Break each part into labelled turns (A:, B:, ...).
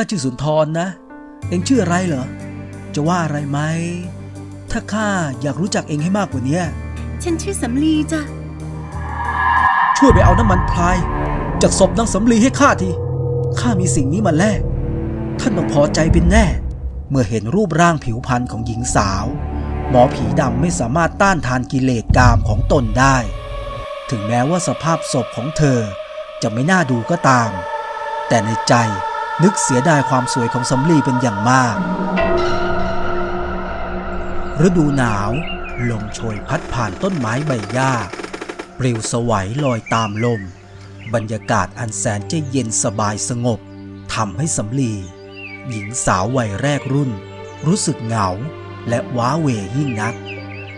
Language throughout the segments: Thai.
A: ข้าชื่อสุนทรนะ เองชื่ออะไรเหรอ จะว่าอะไรไหม ถ้าข้าอยากรู้จักเองให้มากกว่านี้
B: ฉันชื่อสำลีจ้ะ
A: ช่วยไปเอาน้ำมันพลาย จากศพนางสำลีให้ข้าที ข้ามีสิ่งนี้มาแลก ท่านต้องพอใจเป็นแน่ เมื่อเห็นรูปร่างผิวพรรณของหญิงสาว หมอผีดำไม่สามารถต้านทานกิเลสกามของตนได้ ถึงแม้ว่าสภาพศพของเธอจะไม่น่าดูก็ตาม แต่ในใจ นึกเสียดายความสวยของสำลีเป็นอย่างมาก ฤดูหนาวลมโชยพัดผ่านต้นไม้ใบหญ้า ปลิวสวัยลอยตามลม บรรยากาศอันแสนจะเย็นสบายสงบทำให้สำลี หญิงสาววัยแรกรุ่น รู้สึกเหงาและว้าเหวยิ่งนัก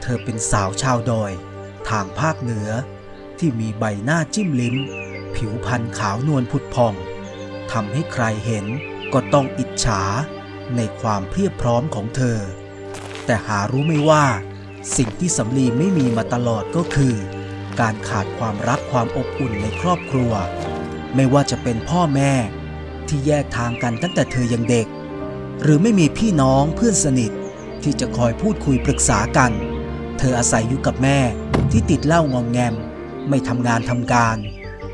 A: เธอเป็นสาวชาวดอย ทางภาคเหนือ ที่มีใบหน้าจิ้มลิ้ม ผิวพรรณขาวนวลผุดพอง ทำให้ใครเห็นก็ต้องอิจฉาในความเพียบพร้อมของเธอ แต่หารู้ไม่ว่า สิ่งที่สำลีไม่มีมาตลอดก็คือ การขาดความรักความอบอุ่นในครอบครัว ไม่ว่าจะเป็นพ่อแม่ที่แยกทางกันตั้งแต่เธอยังเด็ก หรือไม่มีพี่น้องเพื่อนสนิทที่จะคอยพูดคุยปรึกษากัน เธออาศัยอยู่กับแม่ที่ติดเหล้างองแงม ไม่ทำงานทำการ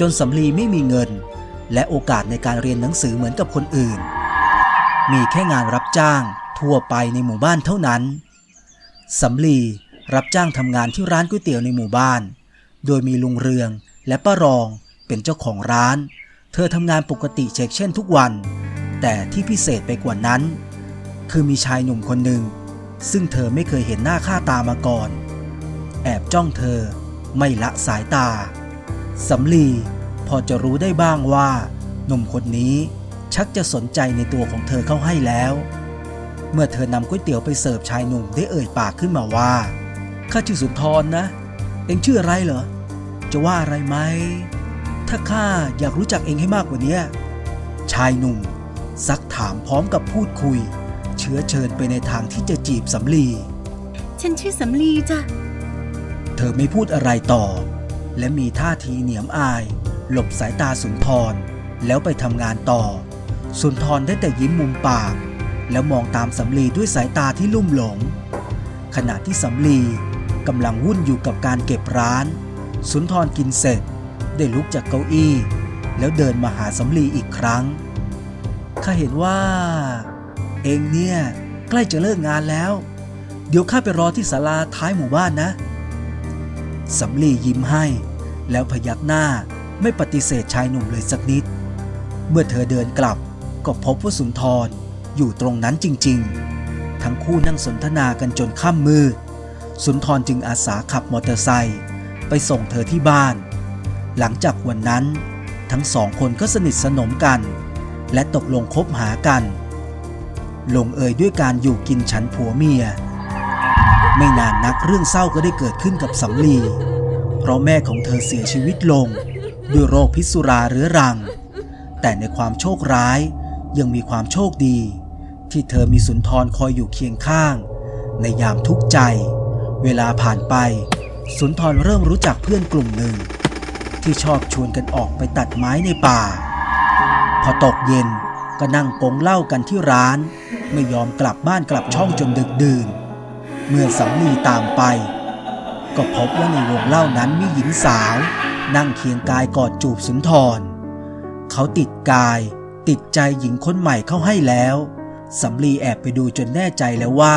A: จนสำลีไม่มีเงิน และโอกาสในการเรียนหนังสือเหมือนกับคนอื่น มีแค่งานรับจ้างทั่วไปในหมู่บ้านเท่านั้นสำลีรับจ้างทำงานที่ร้านก๋วยเตี๋ยวในหมู่บ้าน โดยมีลุงเรืองและป้ารองเป็นเจ้าของร้าน เธอทำงานปกติเช็คเช่นทุกวัน แต่ที่พิเศษไปกว่านั้น คือมีชายหนุ่มคนหนึ่ง ซึ่งเธอไม่เคยเห็นหน้าค่าตามาก่อน แอบจ้องเธอไม่ละสายตาสำลี พอจะรู้ได้บ้างว่าหนุ่มคนนี้ชักจะสนใจในตัวของเธอเข้าให้แล้ว เมื่อเธอนำก๋วยเตี๋ยวไปเสิร์ฟชายหนุ่มได้เอ่ยปากขึ้นมาว่าข้าชื่อสุนทรนะ เองชื่ออะไรเหรอ จะว่าอะไรไหม ถ้าข้าอยากรู้จักเองให้มากกว่านี้ชายหนุ่มซักถามพร้อมกับพูดคุย เชื้อเชิญไปในทางที่จะจีบสำลี
B: ฉันชื่อสำลีจ้ะ
A: เธอไม่พูดอะไรต่อ และมีท่าทีเหนียมอาย หลบสายตาสุนทร แล้วไปทำงานต่อ สุนทรได้แต่ยิ้มมุมปาก แล้วมองตามสำลีด้วยสายตาที่ลุ่มหลง ขณะที่สำลีกำลังวุ่นอยู่กับการเก็บร้าน สุนทรกินเสร็จ ได้ลุกจากเก้าอี้ แล้วเดินมาหาสำลีอีกครั้งข้าเห็นว่า เองเนี่ยใกล้จะเลิกงานแล้ว เดี๋ยวข้าไปรอที่ศาลาท้ายหมู่บ้านนะสำลียิ้มให้ แล้วพยักหน้า ไม่ปฏิเสธชายหนุ่มเลยสักนิด เมื่อเธอเดินกลับก็พบว่าสุนทรอยู่ตรงนั้นจริง ๆ ทั้งคู่นั่งสนทนากันจนค่ำมืดสุนทรจึงอาสาขับมอเตอร์ไซค์ไปส่งเธอที่บ้าน หลังจากวันนั้น ทั้งสองคนก็สนิทสนมกัน และตกลงคบหากัน ลงเอยด้วยการอยู่กินฉันผัวเมีย ไม่นานนักเรื่องเศร้าก็ได้เกิดขึ้นกับสำลี เพราะแม่ของเธอเสียชีวิตลง ด้วยโรคพิษสุราเรื้อรัง แต่ในความโชคร้ายยังมีความโชคดี ที่เธอมีสุนทรคอยอยู่เคียงข้าง ในยามทุกข์ใจ เวลาผ่านไป สุนทรเริ่มรู้จักเพื่อนกลุ่มหนึ่ง ที่ชอบชวนกันออกไปตัดไม้ในป่า พอตกเย็นก็นั่งกงเล้ากันที่ร้าน ไม่ยอมกลับบ้านกลับช่องจนดึกดื่น เมื่อสำลีตามไป ก็พบว่าในวงเล่านั้นมีหญิงสาว นั่งเคียงกายกอดจูบสุนทร เขาติดกาย ติดใจหญิงคนใหม่เข้าให้แล้วสำลีแอบไปดูจนแน่ใจแล้วว่า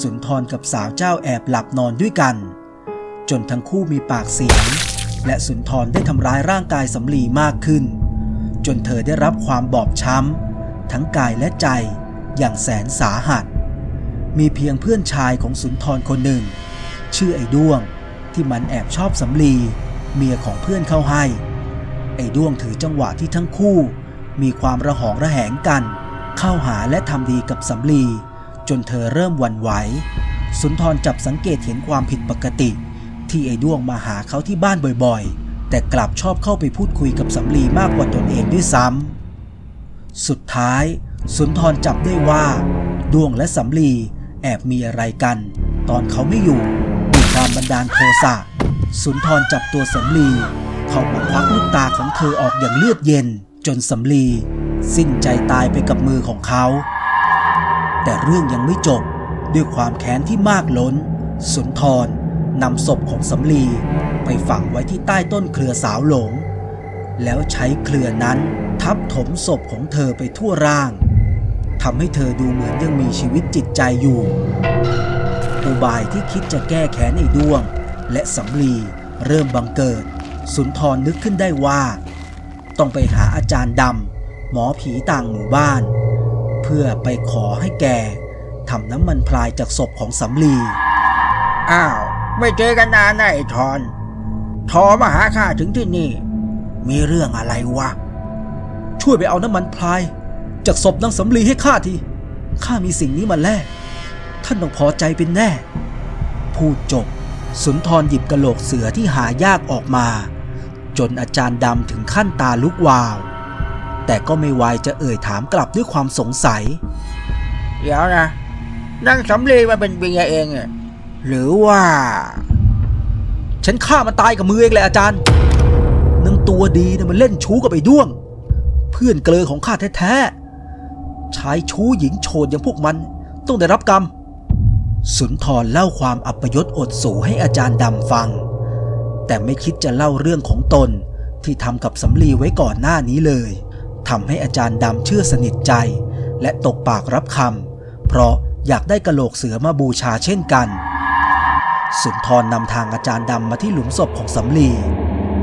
A: สุนทรกับสาวเจ้าแอบหลับนอนด้วยกัน จนทั้งคู่มีปากเสียง และสุนทรได้ทำร้ายร่างกายสำลีมากขึ้น จนเธอได้รับความบอบช้ำ ทั้งกายและใจอย่างแสนสาหัส มีเพียงเพื่อนชายของสุนทรคนหนึ่ง ชื่อไอ้ด้วงที่มันแอบชอบสำลี เมียของเพื่อนเข้าให้ ไอ้ด้วงถือจังหวะที่ทั้งคู่ มีความระหองระแหงกัน เข้าหาและทำดีกับสำลี จนเธอเริ่มหวั่นไหว สุนทรจับสังเกตเห็นความผิดปกติ ที่ไอ้ด้วงมาหาเขาที่บ้านบ่อยๆ แต่กลับชอบเข้าไปพูดคุยกับสำลีมากกว่าตนเองด้วยซ้ำสุดท้าย สุนทรจับได้ว่าดวงและสำลีแอบมีอะไรกัน ตอนเขาไม่อยู่ด้วยความบันดาลโทสะ สุนทรจับตัวสำลี เขามาควักลูกตาของเธอออกอย่างเลือดเย็น จนสำลี สิ้นใจตายไปกับมือของเขา แต่เรื่องยังไม่จบด้วยความแค้นที่มากล้น สุนทรนำศพของสำลีไปฝังไว้ที่ใต้ต้นเครือสาวหลง แล้วใช้เครือนั้นทับถมศพของเธอไปทั่วร่างทำให้เธอดูเหมือนยังมีชีวิตจิตใจอยู่อุบายที่คิดจะแก้แค้นไอ้ด้วง และสำลีเริ่มบังเกิด สุนทรนึกขึ้นได้ว่า ต้องไปหาอาจารย์ดำหมอผีต่างหมู่บ้าน เพื่อไปขอให้แกทำน้ำมันพลายจากศพของสำลี
C: อ้าว ไม่เจอกันนานนะไอ้ทอนทอมาหาข้าถึงที่นี่ มีเรื่องอะไรวะ
A: ช่วยไปเอาน้ำมันพลายจากศพนางสำลีให้ข้าที ข้ามีสิ่งนี้มาแลก ท่านต้องพอใจเป็นแน่ พูดจบ สุนทรหยิบกระโหลกเสือที่หายากออกมา จนอาจารย์ดำถึงขั้นตาลุกวาว แต่ก็ไม่ไวายจะเอ่ยถามกลับด้วยความสงสัย
C: เดี๋ยวนะนางสำลีมาเป็นเมียเองอะหรือว่า
A: ฉันฆ่ามันตายกับมือเองเลยอาจารย์นางตัวดีนะมันเล่นชู้กับไอ้ด้วง เพื่อนเกลอของข้าแท้ๆชายชู้หญิงโฉดอย่างพวกมันต้องได้รับกรรม สุนทรเล่าความอัปยศอดสูให้อาจารย์ดำฟัง แต่ไม่คิดจะเล่าเรื่องของตนที่ทำกับสำลีไว้ก่อนหน้านี้เลยทำให้อาจารย์ดำเชื่อสนิทใจ และตกปากรับคำเพราะอยากได้กระโหลกเสือมาบูชาเช่นกัน สุนทรนำทางอาจารย์ดำมาที่หลุมศพของสำลี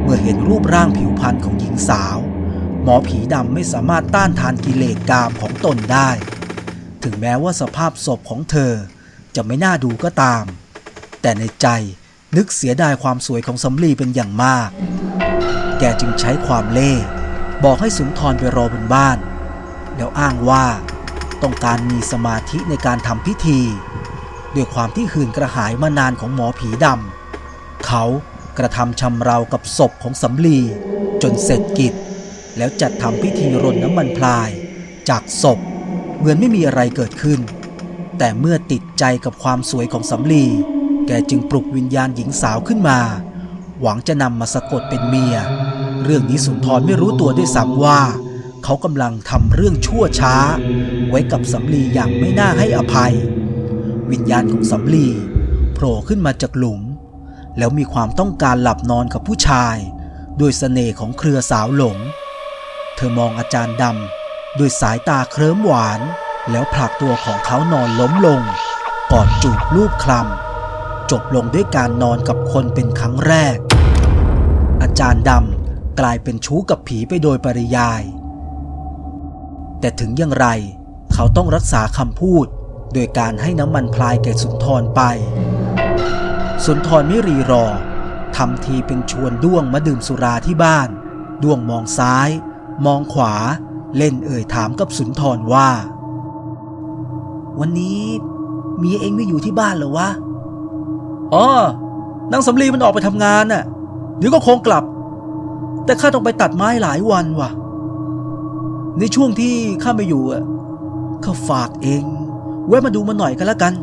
A: เมื่อเห็นรูปร่างผิวพรรณของหญิงสาว หมอผีดำไม่สามารถต้านทานกิเลสกามของตนได้ ถึงแม้ว่าสภาพศพของเธอ จะไม่น่าดูก็ตาม แต่ในใจนึกเสียดายความสวยของสำลีเป็นอย่างมาก แกจึงใช้ความเล่ห์บอกให้สุนทรไปรอบนบ้าน แล้วอ้างว่าต้องการมีสมาธิในการทำพิธี ด้วยความที่หื่นกระหายมานานของหมอผีดำเขากระทำชำเรากับศพของสำลี จนเสร็จกิจ แล้วจัดทำพิธีรดน้ำมันพลาย จากศพเหมือนไม่มีอะไรเกิดขึ้น แต่เมื่อติดใจกับความสวยของสำลี แกจึงปลุกวิญญาณหญิงสาวขึ้นมา หวังจะนำมาสะกดเป็นเมีย เรื่องนี้สุนทรไม่รู้ตัวด้วยซ้ำว่า เขากำลังทำเรื่องชั่วช้า ไว้กับสำลีอย่างไม่น่าให้อภัย วิญญาณของสำลีโผล่ขึ้นมาจากหลุม แล้วมีความต้องการหลับนอนกับผู้ชายด้วยเสน่ห์ของเครือสาวหลง เธอมองอาจารย์ดำด้วยสายตาเคลิ้มหวาน แล้วผลักตัวของเขานอนล้มลง กอดจูบลูบคลำจบลงด้วยการนอนกับคนเป็นครั้งแรก อาจารย์ดำกลายเป็นชู้กับผีไปโดยปริยาย แต่ถึงอย่างไร เขาต้องรักษาคำพูด โดยการให้น้ำมันพลายแก่สุนทรไป สุนทรไม่รีรอทำทีเป็นชวนด้วงมาดื่มสุราที่บ้าน ด้วงมองซ้าย มองขวา เล่นเอ่ยถามกับสุนทรว่า วันนี้เมียเองไม่อยู่ที่บ้านเหรอวะ อ๋อนางสำลีมันออกไปทำงานน่ะ เดี๋ยวก็คงกลับ แต่ข้าต้องไปตัดไม้หลายวันว่ะ ในช่วงที่ข้าไม่อยู่อะ ข้าฝากเองแวะมาดูมันหน่อยกันละกัน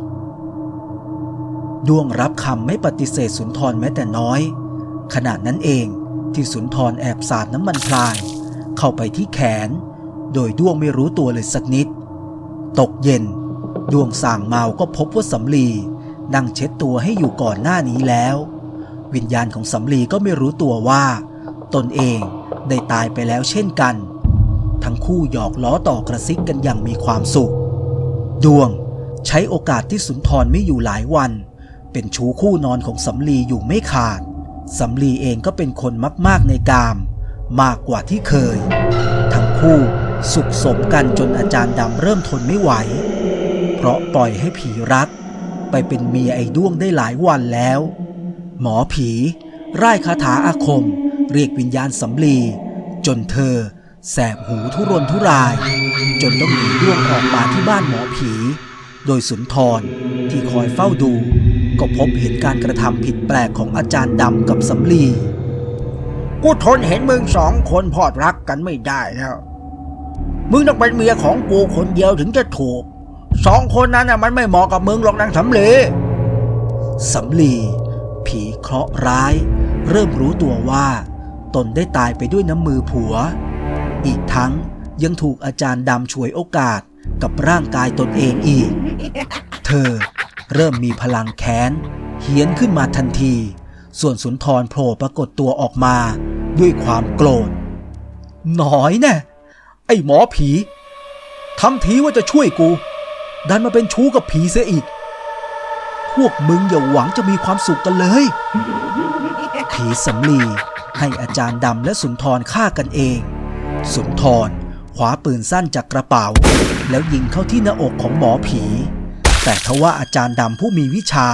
A: ดวงรับคำไม่ปฏิเสธสุนทรแม้แต่น้อยขณะนั้นเองที่สุนทรแอบสาดน้ำมันพลาย เข้าไปที่แขน โดยด้วงไม่รู้ตัวเลยสักนิด ตกเย็น ดวงส่างเมาก็พบว่าสำลีนั่งเช็ดตัวให้อยู่ก่อนหน้านี้แล้ว วิญญาณของสำลีก็ไม่รู้ตัวว่า ตนเองได้ตายไปแล้วเช่นกัน ทั้งคู่หยอกล้อต่อกระซิกกันอย่างมีความสุข ดวงใช้โอกาสที่สุนทรไม่อยู่หลายวัน เป็นชูคู่นอนของสำลีอยู่ไม่ขาดสำลีเองก็เป็นคนมาก ๆ ในกาม มากกว่าที่เคย ทั้งคู่สุขสมกันจนอาจารย์ดำเริ่มทนไม่ไหว เพราะปล่อยให้ผีรัก ไปเป็นเมียไอ้ด้วงได้หลายวันแล้ว หมอผีร่ายคาถาอาคม เรียกวิญญาณสำลี จนเธอ แสบหูทุรนทุราย จนต้องหนีด้วงออกมาที่บ้านหมอผี โดยสุนทรที่คอยเฝ้าดู ก็พบเห็นการกระทำผิดแปลกของอาจารย์ดำกับสำลี
C: กูทนเห็นมึงสองคนพอดรักกันไม่ได้แล้ว มึงต้องเป็นเมียของกูคนเดียวถึงจะถูก สองคนนั้นน่ะมันไม่เหมาะกับมึงหรอกนางสำลี
A: สำลีผีเคราะห์ร้าย เริ่มรู้ตัวว่า ตนได้ตายไปด้วยน้ำมือผัว อีกทั้งยังถูกอาจารย์ดำฉวยโอกาสกับร่างกายตนเองอีก เธอเริ่มมีพลังแค้นเฮี้ยนขึ้นมาทันที ส่วนสุนทรโผล่ปรากฏตัวออกมาด้วยความโกรธหน่อยแน่ไอ้หมอผีทำทีว่าจะช่วยกู ดันมาเป็นชู้กับผีเสียอีก พวกมึงอย่าหวังจะมีความสุขกันเลย ผีสำลีให้อาจารย์ดำและสุนทรฆ่ากันเอง สุนทรคว้าปืนสั้นจากกระเป๋า แล้วยิงเข้าที่หน้าอกของหมอผี แต่ทว่าอาจารย์ดำผู้มีวิชา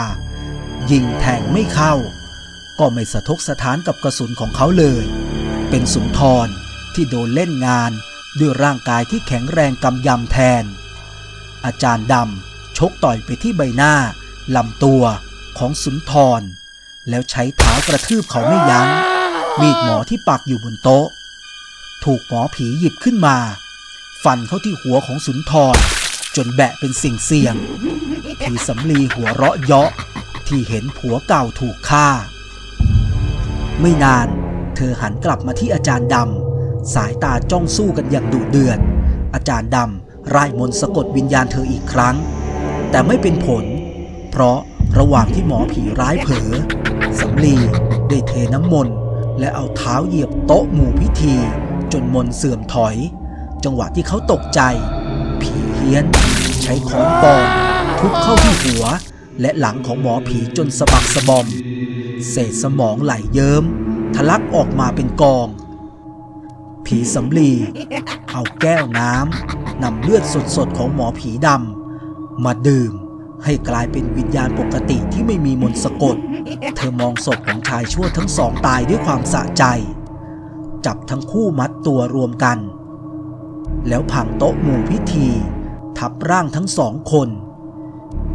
A: ยิงแทงไม่เข้า ก็ไม่สะทกสะท้านกับกระสุนของเขาเลย เป็นสุนทรที่โดนเล่นงานด้วยร่างกายที่แข็งแรงกำยำแทน อาจารย์ดำชกต่อยไปที่ใบหน้าลำตัวของสุนทร แล้วใช้เท้ากระทืบเขาไม่ยัง้ง มีดหมอที่ปักอยู่บนโต๊ะ ถูกหมอผีหยิบขึ้นมา ฟันเข้าที่หัวของสุนทร จนแบะเป็นสิ่งเสี่ยงผีสำลีหัวเราะเยาะที่เห็นผัวเก่าถูกฆ่า ไม่นาน เธอหันกลับมาที่อาจารย์ดำสายตาจ้องสู้กันอย่างดุเดือด อาจารย์ดำ ร่ายมนต์สะกดวิญญาณเธออีกครั้ง แต่ไม่เป็นผล เพราะระหว่างที่หมอผีร้ายเผลอสำลีได้เทน้ำมนต์และเอาเท้าเหยียบโต๊ะหมู่พิธี จนมนเสื่อมถอย จังหวะที่เขาตกใจ ผีเฮี้ยน ใช้ค้อนปอนทุบเข้าที่หัว และหลังของหมอผีจนสะบักสะบอม เศษสมองไหลเยิ้มทะลักออกมาเป็นกอง ผีสำลี เอาแก้วน้ำนำเลือดสดๆของหมอผีดำมาดื่ม ให้กลายเป็นวิญญาณปกติที่ไม่มีมนต์สะกด เธอมองศพของชายชั่วทั้งสองตายด้วยความสะใจ จับทั้งคู่มัดตัวรวมกัน แล้วพังโต๊ะหมู่พิธี ทับร่างทั้งสองคน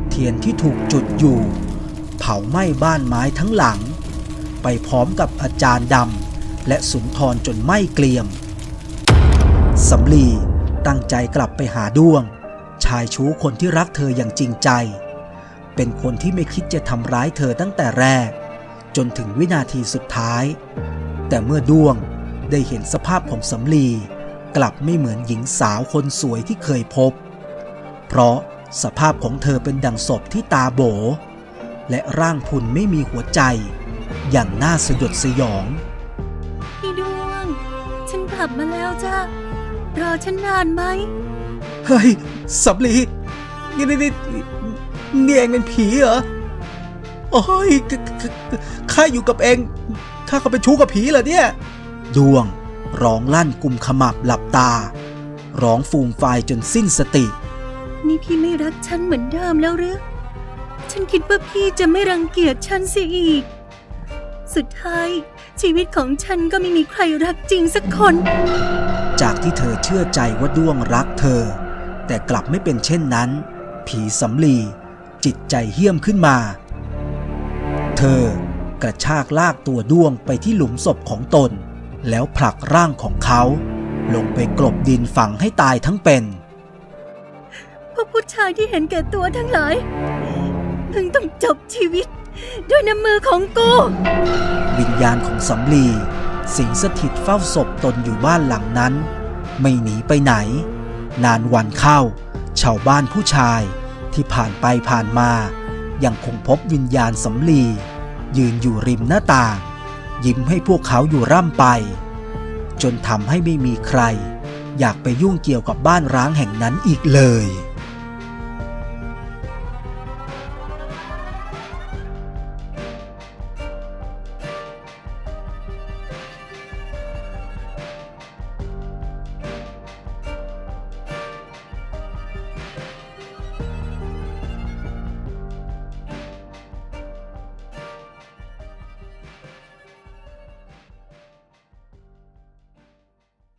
A: เทียนที่ถูกจุดอยู่ เผาไหม้บ้านไม้ทั้งหลัง ไปพร้อมกับอาจารย์ดำ และสุนทรจนไหม้เกลียมสำลีตั้งใจกลับไปหาด้วง ชายชู้คนที่รักเธออย่างจริงใจ เป็นคนที่ไม่คิดจะทำร้ายเธอตั้งแต่แรก จนถึงวินาทีสุดท้าย แต่เมื่อด้วงได้เห็นสภาพของสำลี กลับไม่เหมือนหญิงสาวคนสวยที่เคยพบ เพราะสภาพของเธอเป็นดังศพที่ตาโบ และร่างพุนไม่มีหัวใจ อย่างน่าสยดสยอง
B: พี่ดวง ฉันกลับมาแล้วจ้ะรอฉันนานไหม
A: เฮ้ยสำลีนี่นี่นี่นี่เองเป็นผีเหรอ โอ้ยกกกข้าอยู่กับเองข้าก็เป็นชู้กับผีเหรอเนี่ย ดวงร้องลั่นกุมขมับหลับตา ร้องฟูมฟายจนสิ้นสติ
B: นี่พี่ไม่รักฉันเหมือนเดิมแล้วหรือ ฉันคิดว่าพี่จะไม่รังเกียจฉันเสียอีก สุดท้าย ชีวิตของฉันก็ไม่มีใครรักจริงสักคน
A: จากที่เธอเชื่อใจว่าด้วงรักเธอ แต่กลับไม่เป็นเช่นนั้น ผีสำลี จิตใจเหี้ยมขึ้นมา เธอกระชากลากตัวด้วงไปที่หลุมศพของตน แล้วผลักร่างของเขา ลงไปกลบดินฝังให้ตายทั้งเป็น
B: พวกผู้ชายที่เห็นแก่ตัวทั้งหลายมึงต้องจบชีวิต ด้วยน้ำมือของกู
A: วิญญาณของสำลี สิงสถิตเฝ้าศพตนอยู่บ้านหลังนั้น ไม่หนีไปไหน นานวันเข้า ชาวบ้านผู้ชายที่ผ่านไปผ่านมา ยังคงพบวิญญาณสำลี ยืนอยู่ริมหน้าต่าง ยิ้มให้พวกเขาอยู่ร่ำไป จนทำให้ไม่มีใคร อยากไปยุ่งเกี่ยวกับบ้านร้างแห่งนั้นอีกเลย